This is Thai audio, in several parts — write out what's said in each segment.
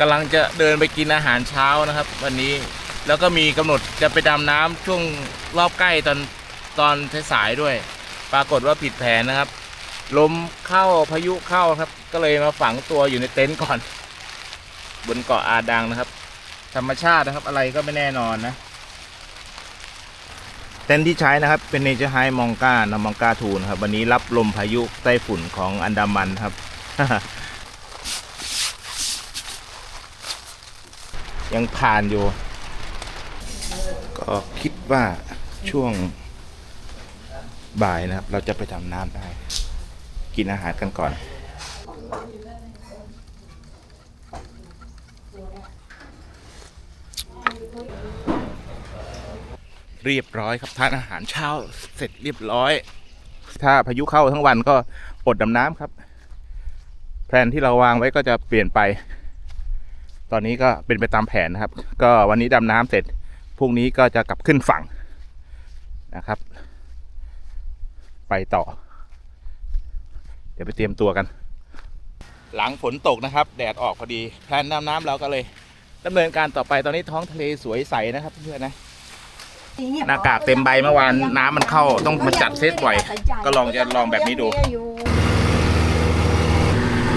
กำลังจะเดินไปกินอาหารเช้านะครับ วันนี้แล้วก็มีกำหนดจะไปดำน้ำช่วงรอบใกล้ตอนตอนสายๆด้วย ปรากฏว่าผิดแผนนะครับ ลมเข้าพายุเข้าครับ ก็เลยมาฝังตัวอยู่ในเต็นท์ก่อน บนเกาะอาดังนะครับ ธรรมชาตินะครับอะไรก็ไม่แน่นอนนะ เต็นท์ที่ใช้นะครับเป็นเนเจอร์ไฮมองกานะมองกาทูนครับ วันนี้รับลมพายุไต้ฝุ่นของอันดามันครับ ยังผ่านอยู่ ก็คิดว่าช่วงบ่ายนะครับ เราจะไปดำน้ำได้ กินอาหารกันก่อน เรียบร้อยครับทานอาหารเช้าเสร็จเรียบร้อย ถ้าพายุเข้าทั้งวันก็อดดำน้ำครับแผนที่เราวางไว้ก็จะเปลี่ยนไป ตอนนี้ก็เป็นไปตามแผนนะครับ ก็วันนี้ดำน้ำเสร็จพรุ่งนี้ก็จะกลับขึ้นฝั่งนะครับ ไปต่อ เดี๋ยวไปเตรียมตัวกัน หลังฝนตกนะครับ แดดออกพอดีแพลนดำน้ำเราก็เลยดำเนินการต่อไปตอนนี้ท้องทะเลสวยใสนะครับเพื่อนๆนะหน้ากากเต็มใบเมื่อวานน้ำมันเข้าต้องมาจัดเซตบ่อย ก็ลองจะลองแบบนี้ดู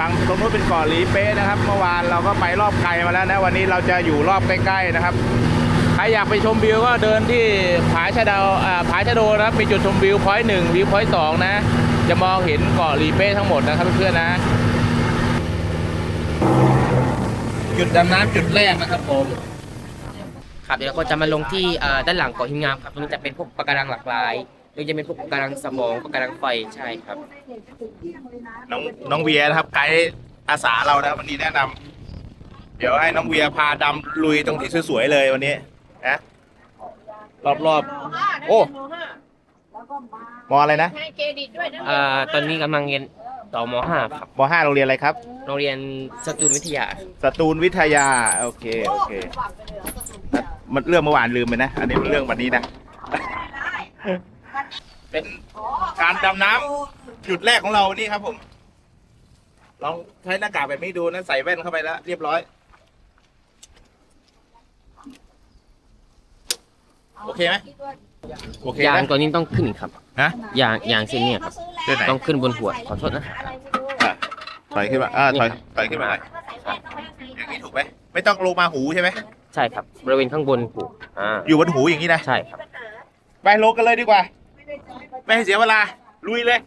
ฟังตรงนู้นเป็นเกาะหลีเป๊ะนะครับ เมื่อวานเราก็ไปรอบไกลมาแล้วนะวันนี้เราจะอยู่รอบใกล้ๆนะครับใครอยากไปชมวิวก็เดินที่ผาชะเดาอ่าผาชะโดนะครับมีจุดชมวิวพอยต์หนึ่งวิวพอยต์สองนะ จะมองเห็นเกาะหลีเป้ทั้งหมดนะครับเพื่อนๆนะ จุดดำน้ำจุดแรกนะครับผมครับเดี๋ยวเราก็จะมาลงที่เอ่อด้านหลังเกาะหิมงามครับตรงนี้จะเป็นพวกปะการังหลากหลาย โดยจะเป็นพวกปะการังสมองปะการังไฟใช่ครับ น้องน้องเวียนะครับไกด์อาสาเรานะวันนี้แนะนำเดี๋ยวให้น้องเวียพาดำลุยตรงที่สวยๆเลยวันนี้นะรอบๆ โอ้มออะไรนะให้เครดิตด้วยนะเอ่อตอนนี้กำลังเรียนต่อม .5 ครับมห้าโรงเรียนอะไรครับ โรงเรียนสตูลวิทยา สตูลวิทยา โอเค โอเคมันเรื่องเมื่อวานลืมไปนะ อันนี้เป็นเรื่องวันนี้นะ เป็นการดำน้ำจุดแรกของเรานี่ครับผม ลองใช้หน้ากากแบบนี้ดูนะ ใส่แว่นเข้าไปแล้ว เรียบร้อย โอเคไหมโอเคยางนะตัวนี้ต้องขึ้นครับ ฮะ ยางยางเส้นเนี้ครับเส้นไหน ต้องขึ้นบนหัวขอโทษนะอะถอยขึ้นมาอ่าถอย ถอยขึ้นมาหน่อยอย่างนี้ถูกไหม ไม่ต้องลงมาหูใช่ไหม ใช่ครับ บริเวณข้างบนหูอ่า อยู่บนหูอย่างนี้นะ ใช่ครับ ไปลงกันเลยดีกว่า ไม่ให้เสียเวลา ลุยเลย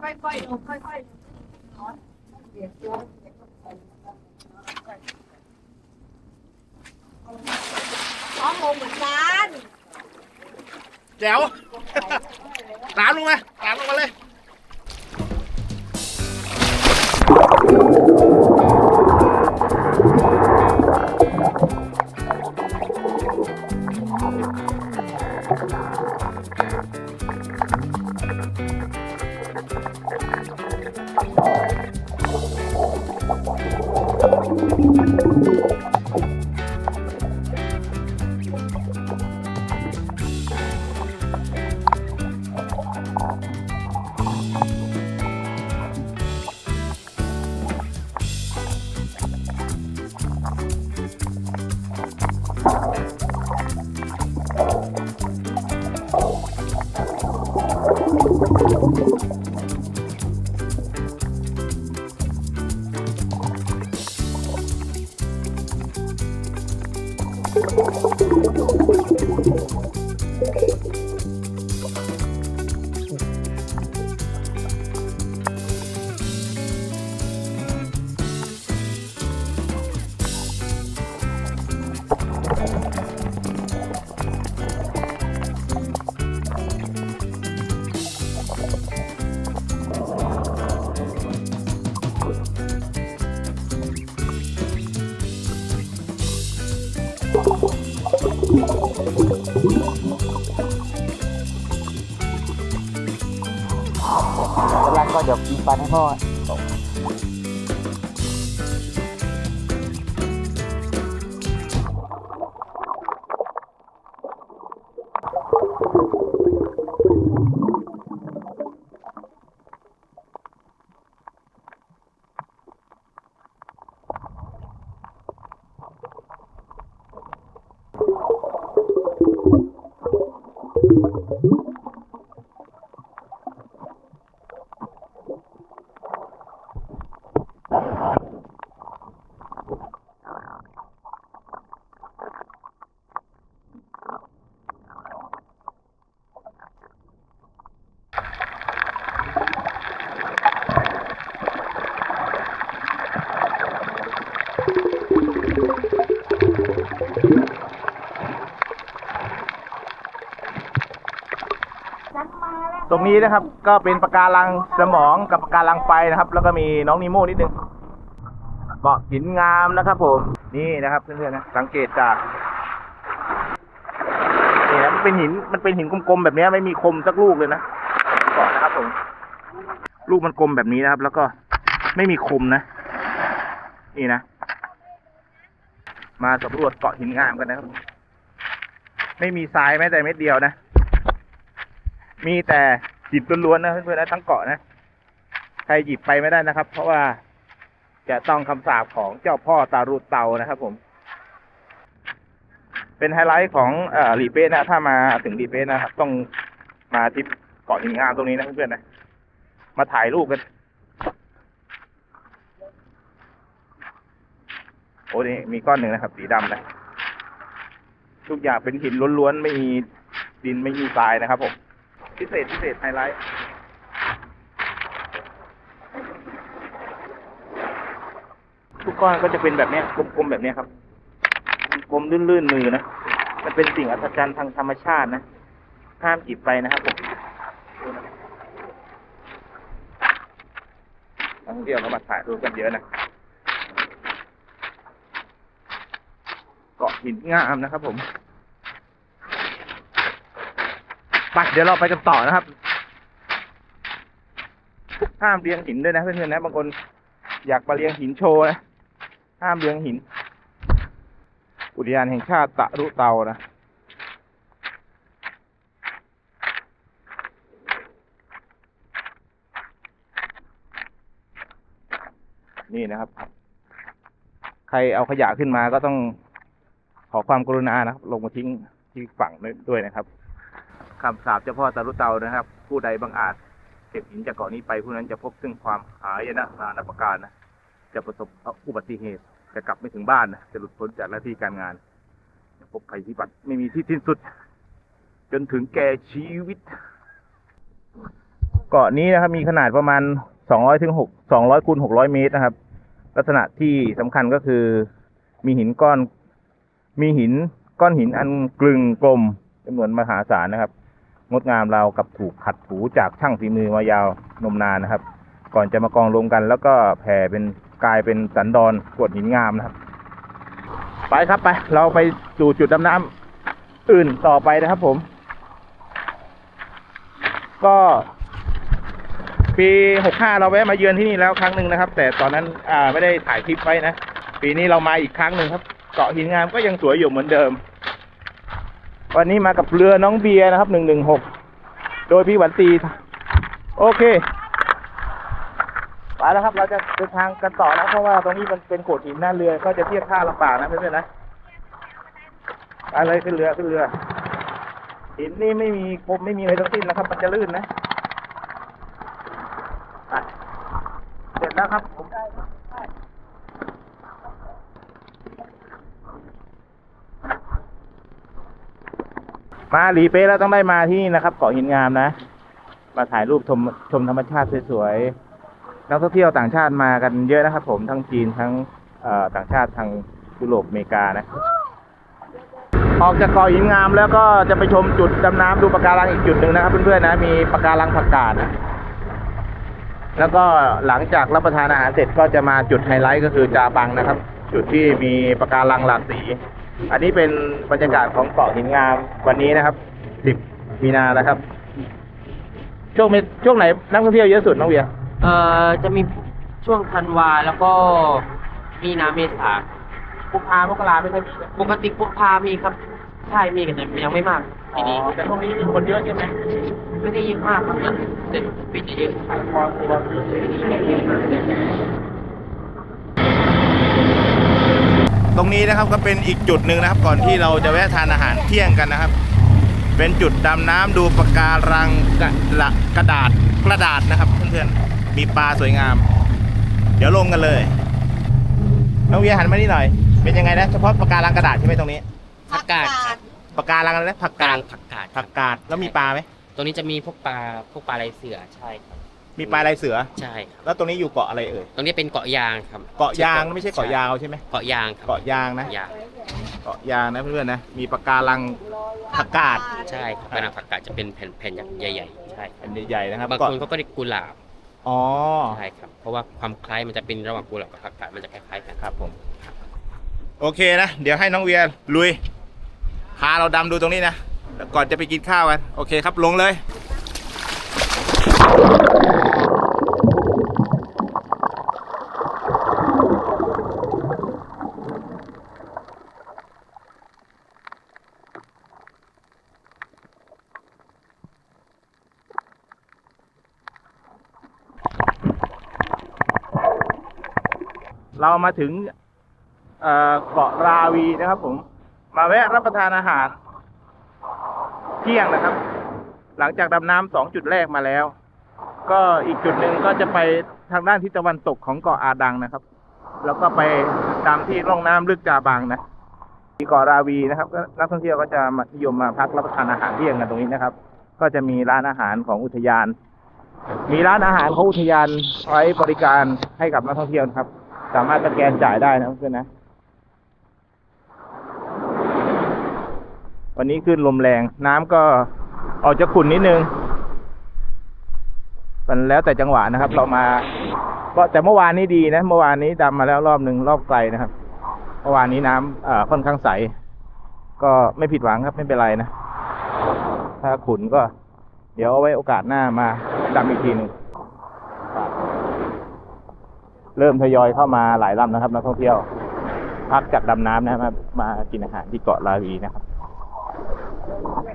ค่อยๆลงค่อยๆอ๋อลงเหมือนกัน แจ๋ว ตามลงมาตามลงมาเลย ก็เดี๋ยวกินปลาให้พ่อ นี้นะครับ ก็เป็นปะการังสมองกับปะการังไฟนะครับ แล้วก็มีน้องนิโม่นิดนึงเกาะหินงามนะครับผมนี่นะครับเพื่อนๆนะสังเกตจากนี่นะมันเป็นหินมันเป็นหินกลมๆแบบนี้ไม่มีคมสักลูกเลยนะเกาะนะครับผมลูกมันกลมแบบนี้นะครับ แล้วก็ไม่มีคมนะ นี่นะ มาสำรวจเกาะหินงามกันนะครับ ไม่มีทรายแม้แต่เม็ดเดียวนะ มีแต่ หินล้วนๆนะเพื่อนๆนะทั้งเกาะนะใครหยิบไปไม่ได้นะครับ เพราะว่าจะต้องคำสาปของเจ้าพ่อตารุเตานะครับ ผม เป็นไฮไลท์ของเอ่อรีเป้นะ ถ้ามาถึงรีเป้นะครับ ต้องมาที่เกาะหินงามตรงนี้นะเพื่อนๆนะมาถ่ายรูปกันโอ้นี่มีก้อนหนึ่งนะครับ สีดำนะทุกอย่างเป็นหินล้วนๆไม่มีดินไม่มีทรายนะครับผม พิเศษพิเศษไฮไลท์ทุกก้อนก็จะเป็นแบบเนี้ยกลมๆแบบเนี้ยครับกลมลื่นๆมือนะมันเป็นสิ่งอัศจรรย์ทางธรรมชาตินะห้ามหยิบไปนะครับผมนักท่องเที่ยวเขามาถ่ายรูปกันเยอะนะเกาะหินงามนะครับผม ไปเดี๋ยวเราไปกันต่อนะครับห้ามเรียงหินด้วยนะเพื่อนๆนะบางคนอยากมาเรียงหินโชว์นะห้ามเรียงหิน อุทยานแห่งชาติตะรุเตานะนี่นะครับ ใครเอาขยะขึ้นมาก็ต้องขอความกรุณานะครับ ลงมาทิ้งที่ฝั่งด้วยนะครับ คำสาปเจ้าพ่อตารุเตานะครับ ผู้ใดบังอาจเก็บหินจากเกาะนี้ไปผู้นั้นจะพบซึ่งความหายนะนานับประการนะจะประสบอุบัติเหตุจะกลับไม่ถึงบ้านนะจะหลุดพ้นจากหน้าที่การงานจะพบภัยพิบัติไม่มีที่สิ้นสุด จนถึงแก่ชีวิต เกาะนี้นะครับ มีขนาดประมาณสองร้อยถึงหกสองร้อยคูณหกร้อยเมตรนะครับ ลักษณะที่สำคัญก็คือ มีหินก้อน มีหินก้อนหินอันกลึงกลมจำนวนมหาศาลนะครับ งดงามราวกับถูกขัดถูจากช่างฝีมือมายาวนมนานนะครับ ก่อนจะมากองรวมกัน แล้วก็แผ่เป็นกลายเป็นสันดอนกวดหินงามนะครับ ไปครับไป เราไปสู่จุดดำน้ำอื่นต่อไปนะครับผม ก็ปีหกห้าเราแวะมาเยือนที่นี่แล้วครั้งหนึ่งนะครับ แต่ตอนนั้นอ่าไม่ได้ถ่ายคลิปไว้นะ ปีนี้เรามาอีกครั้งหนึ่งครับ เกาะหินงามก็ยังสวยอยู่เหมือนเดิม วันนี้มากับเรือน้องเบียร์นะครับหนึ่งหนึ่งหกโดยพี่หวันตี โอเคไปแล้วครับ เราจะเดินทางกันต่อนะเพราะว่าตรงนี้มันเป็นโขดหินหน้าเรือ ก็จะเทียบท่าลำบากนะเพื่อนๆนะไปเลยขึ้นเรือขึ้นเรือ หินนี่ไม่มีคมไม่มีอะไรทั้งสิ้นนะครับ มันจะลื่นนะเสร็จแล้วครับผม มาหลีเป๊ะแล้วต้องได้มาที่นี่นะครับ เกาะหินงามนะ มาถ่ายรูปชมชมธรรมชาติสวยๆนักท่องเที่ยวต่างชาติมากันเยอะนะครับ ผมทั้งจีนทั้งต่างชาติทางยุโรปอเมริกานะ ออกจากเกาะหินงามแล้วก็จะไปชมจุดดำน้ำดูปะการังอีกจุดหนึ่งนะครับ เพื่อนๆนะมีปะการังผักกาดนะแล้วก็หลังจากรับประทานอาหารเสร็จก็จะมาจุดไฮไลท์ก็คือจาบังนะครับ จุดที่มีปะการังหลากสี อันนี้เป็นบรรยากาศของเกาะหินงามวันนี้นะครับ 10 มีนานะครับ ช่วงเมช่วงไหนนักท่องเที่ยวเยอะสุดน้องเวียเอ่อจะมีช่วงธันวาแล้วก็มีนาเมษากุมภามกราไม่ค่อยมีปกติกุมภามีครับ ใช่มีแต่ยังไม่มากปีนี้แต่ช่วงนี้มีคนเยอะใช่ไหมไม่ได้เยอะมากครับแต่ปีจะเยอะ พอตัวต รงนี้นะครับก็เป็นอีกจุดหนึ่งนะครับ ก่อนที่เราจะแวะทานอาหารเที่ยงกันนะครับ เป็นจุดดำน้ำดูปะการังกระละกระดาษกระดาษนะครับเพื่อนๆมีปลาสวยงาม เดี๋ยวลงกันเลยน้องเวียหันมานี่หน่อย เป็นยังไงนะเฉพาะปากการังกระดาษใช่ไหมตรงนี้ผักกาดครับปากการังอะไรนะผักกกาลาดงผักกาดคผัรับกกาดแล้วมีปลาไหมตรงนี้จะมีพวกปลาพวกปลาลายเสือใช่ครับ มีปลาลายเสือ ใช่ครับแล้วตรงนี้อยู่เกาะอะไรเอ่ย ตรงนี้เป็นเกาะยางครับเกาะยางนะไม่ใช่เกาะยาวใช่ไหมเกาะยางครับเกาะยางนะ ยางเกาะยางนะเพื่อนๆนะ มีปากการังผักกาดใช่ครับปลาผักกาดจะเป็นแผ่นๆใหญ่ๆใช่ครัอับนใหญ่ๆนะครับบางเกาะคนเขาก็เรียกกุหลาบอ๋อใช่ครับ เพราะว่าความคล้ายมันจะเป็นระหว่างกุหลาบกับผักกาดมันจะคล้ายๆกันครับผม โอเคนะ เดี๋ยวให้น้องเวียลุย พาเราดำดูตรงนี้นะแล้วก่อนจะไปกินข้าวกัน โอเคครับ ลงเลย เรามาถึงเกาะราวีนะครับ ผม มาแวะรับประทานอาหาร เที่ยงนะครับ หลังจากดำน้ำสองจุดแรกมาแล้ว ก็อีกจุดหนึ่งก็จะไปทางด้านทิศตะวันตกของเกาะอาดังนะครับ แล้วก็ไปตามที่ร่องน้ำลึกจาบังนะที่เกาะราวีนะครับก็นักท่องเที่ยวก็จะมานิยมมาพักรับประทานอาหารเที่ยงกันตรงนี้นะครับ ก็จะมีร้านอาหารของอุทยาน มีร้านอาหารของอุทยานไว้บริการให้กับนักท่องเที่ยวนครับ สามารถสแกนจ่ายได้นะเพื่อนนะ วันนี้ขึ้นลมแรง น้ำก็ออกจะขุ่นนิดนึง มันแล้วแต่จังหวะนะครับ เรามาก็แต่เมื่อวานนี้ดีนะ เมื่อวานนี้ดำมาแล้วรอบหนึ่งรอบไกลนะครับ เมื่อวานนี้น้ำเอ่อค่อนข้างใส ก็ไม่ผิดหวังครับไม่เป็นไรนะ ถ้าขุนก็ เดี๋ยวเอาไว้โอกาสหน้ามาดำอีกทีหนึ่ง เริ่มทยอยเข้ามาหลายลำนะครับนักท่องเที่ยว พักจากดำน้ำนะมามากินอาหารที่เกาะลาวีนะครับ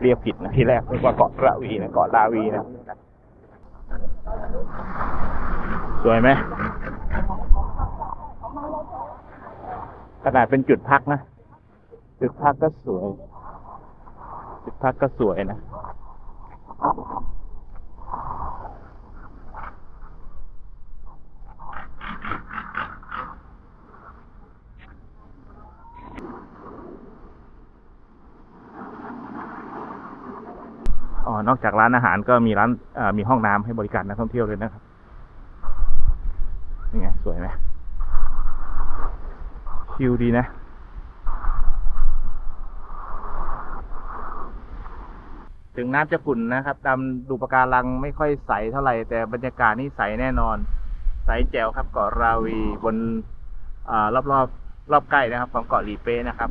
เรียกผิดนะที่แรกนึกว่าเกาะราวีนะเกาะลาวีนะสวยไหมขนาดเป็นจุดพักนะ จุดพักก็สวย จุดพักก็สวยนะ อ๋อนอกจากร้านอาหารก็มีร้านมีห้องน้ำให้บริการนักท่องเที่ยวเลยนะครับนี่ไงสวยไหมชิลดีนะ ถึงน้ำจะขุ่นนะครับดำดูปะการังไม่ค่อยใสเท่าไหร่ แต่บรรยากาศนี่ใสแน่นอน ใสแจ๋วครับเกาะราวีบนอรอบรอบๆรอบใกล้นะครับ ของเกาะหลีเป้นะครับ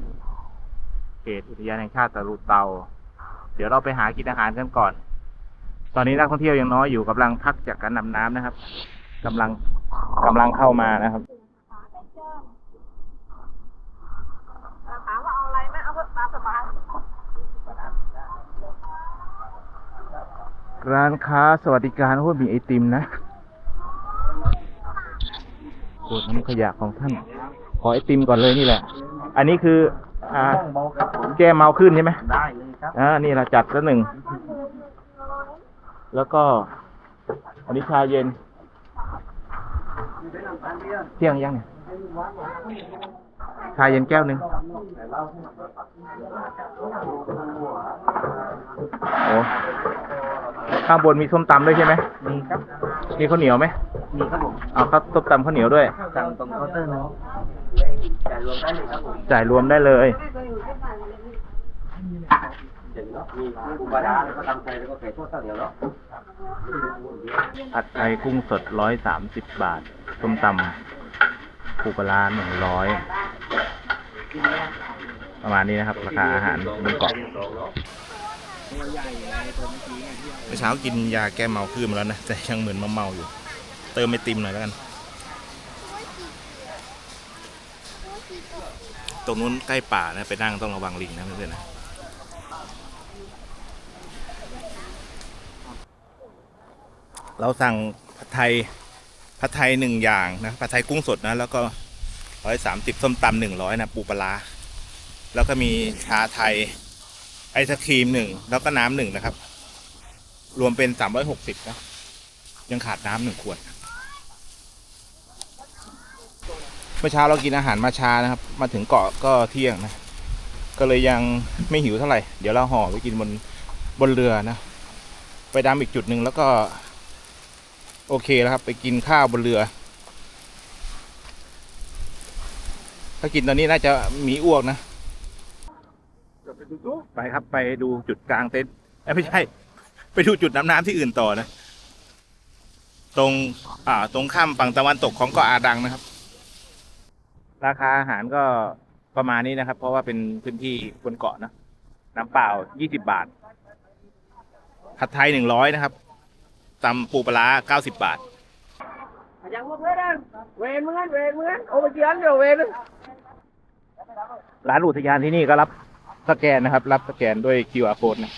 เขตอุทยานแห่งชาติตะลุเตา ดี๋ยวเราไปหากินอาหารกันก่อน ตอนนี้นักท่องเที่ยวยังน้อยอยู่กำลังพักจากการดำน้ำนะครับกำลังกำลังเข้ามานะครับถามว่าเอาอะไรไหมเอาเพื่อตามสบายร้านค้าสวัสดิการโอ้ยมีไอติมนะโอ้น้ำขยะของท่าน ขอไอติมก่อนเลยนี่แหละ อันนี้คืออ่าแก้เมาขึ้นใช่ไหมได้ อ่านี่เราจัดละหนึ่ง แล้วก็ อันนี้ชาเย็น เที่ยงยังเนี่ยชาเย็นแก้วหนึ่งโอ้ข้างบนมีส้มตำด้วยใช่ไหมมีครับ มีข้าวเหนียวไหมมีครับผมเอาข้าวส้มตำข้าวเหนียวด้วยสั่งตรงเคาน์เตอร์เนาะจ่ายรวมได้เลยครับผมจ่ายรวมได้เลย เดี๋ยวเนาะ มีกุ้งปลาร้าแล้วก็ตำไทยแล้วก็ไก่ทอดข้าวเหนียวเนาะผัดไทยกุ้งสดร้อยสามสิบบาท ส้มตำปูปลาร้าหนึ่งร้อย ประมาณนี้นะครับ ราคาอาหารบนเกาะเมื่อเช้ากินยาแก้เมาขึ้นมาแล้วนะ แต่ยังเหมือนมาเมาอยู่ เติมไอติมหน่อยแล้วกัน ตรงนู้นใกล้ป่านะ ไปนั่งต้องระวังลิงนะเพื่อนๆนะ เราสั่งผัดไทยผัดไทยหนึ่งอย่างนะผัดไทยกุ้งสดนะแล้วก็ร้อยสามสิบส้มตำหนึ่งร้อยนะปูปลาแล้วก็มีชาไทยไอศครีมหนึ่งแล้วก็น้ำหนึ่งนะครับ รวมเป็นสามร้อยหกสิบนะยังขาดน้ำหนึ่งขวดเมื่อเช้าเรากินอาหารมาชานะครับ มาถึงเกาะก็เที่ยงนะ ก็เลยยังไม่หิวเท่าไหร่ เดี๋ยวเราห่อไปกินบนบนเรือนะ ไปดำอีกจุดหนึ่งแล้วก็ โอเคแล้วครับ ไปกินข้าวบนเรือ ถ้ากินตอนนี้น่าจะมีอ้วกนะ ไปครับไปดูจุดกลางเต็นท์เอ้ยไม่ใช่ ไปดูจุดน้ำน้ำที่อื่นต่อนะ ตรง อ่า ตรงข้ามฝั่งตะวันตกของเกาะอาดังนะครับ ราคาอาหารก็ประมาณนี้นะครับ เพราะว่าเป็นพื้นที่บนเกาะนะ น้ำเปล่า20บาทผัดไทย100นะครับ ตำปูปลาร้า90 บาท ยังพวกเพื่อนเวนเหมือนเวนเหมือนโอ้ยเจียนเดี๋ยวเวนร้านอุทยานที่นี่ก็รับสแกนนะครับ รับสแกนด้วย QR code นะ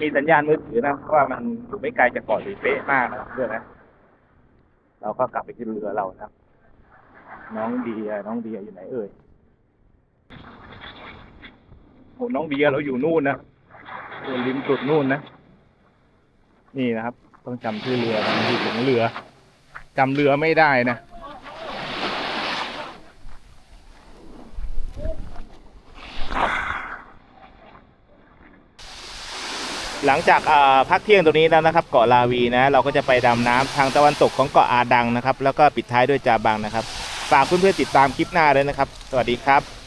มีสัญญาณมือถือนะเพราะว่ามันอยู่ไม่ไกลจากเกาะหลีเป๊ะมากนะครับเพื่อนนะ เราก็กลับไปที่เรือเรานะครับ น้องเดียน้องเดียอยู่ไหนเอ่ยโหน้องเดียเราอยู่นู่นนะอยู่ริมสุดนู่นนะ นี่นะครับ ต้องจำชื่อเรือนะอยู่ถึงเรือจำเรือไม่ได้นะหลังจากพักเที่ยงตรงนี้แล้วนะครับ เกาะลาวีนะ เราก็จะไปดำน้ำทางตะวันตกของเกาะอาดังนะครับ แล้วก็ปิดท้ายด้วยจาบังนะครับ ฝากเพื่อนๆติดตามคลิปหน้าเลยนะครับ สวัสดีครับ